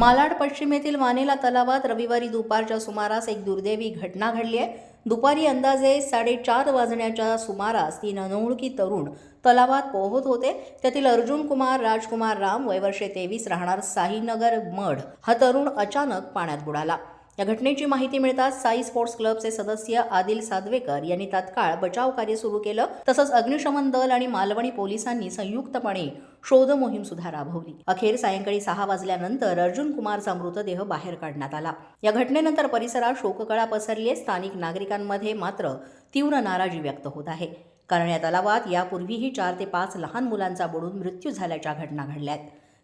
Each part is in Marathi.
मालाड पश्चिमेतील वानेला तलावात रविवारी दुपारच्या सुमारास एक दुर्दैवी घटना घडली आहे. दुपारी अंदाजे साडेचार वाजण्याच्या सुमारास तीन अनोळखी तरुण तलावात पोहत होते. त्यातील अर्जुन कुमार राजकुमार राम वयवर्षे तेवीस राहणार साईनगर मढ. हा तरुण अचानक पाण्यात बुडाला. या घटनेची माहिती मिळताच साई स्पोर्ट्स क्लबचे सदस्य आदिल सादवेकर यांनी तात्काळ बचाव कार्य सुरू केलं तसंच अग्निशमन दल आणि मालवणी पोलिसांनी संयुक्तपणे शोध मोहीम सुद्धा राबवली. अखेर सायंकाळी सहा वाजल्यानंतर अर्जुन कुमारचा मृतदेह बाहेर काढण्यात आला. या घटनेनंतर परिसरात शोककळा पसरली स्थानिक नागरिकांमध्ये मात्र तीव्र नाराजी व्यक्त होत आहे. कारण या तलावात यापूर्वीही चार ते पाच लहान मुलांचा बुडून मृत्यू झाल्याच्या घटना घडल्यात.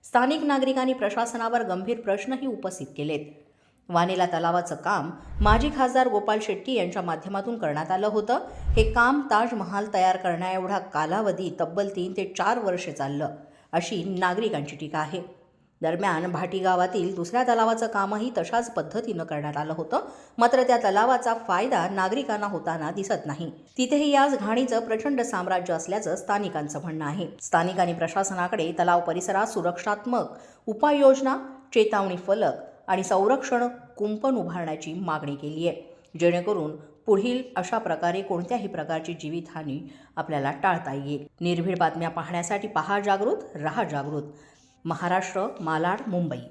स्थानिक नागरिकांनी प्रशासनावर गंभीर प्रश्नही उपस्थित केलेत. वानेला तलावाचं काम माजी खासदार गोपाल शेट्टी यांच्या माध्यमातून करण्यात आलं होतं. हे काम ताजमहाल तयार करण्याएवढा कालावधी तब्बल तीन ते चार वर्षे चाललं अशी नागरिकांची टीका आहे. दरम्यान भाटी गावातील दुसऱ्या तलावाचं कामही तशाच पद्धतीनं करण्यात आलं होतं मात्र त्या तलावाचा फायदा नागरिकांना होताना दिसत नाही. तिथेही याच घाणीचं प्रचंड साम्राज्य असल्याचं स्थानिकांचं म्हणणं आहे. स्थानिकांनी प्रशासनाकडे तलाव परिसरात सुरक्षात्मक उपाययोजना चेतावणी फलक आणि संरक्षण कुंपण उभारण्याची मागणी केली आहे. जेणेकरून पुढील अशा प्रकारे कोणत्याही प्रकारची जीवितहानी आपल्याला टाळता येईल. निर्भीड बातम्या पाहण्यासाठी पहा जागृत रहा जागृत. महाराष्ट्र मालाड मुंबई.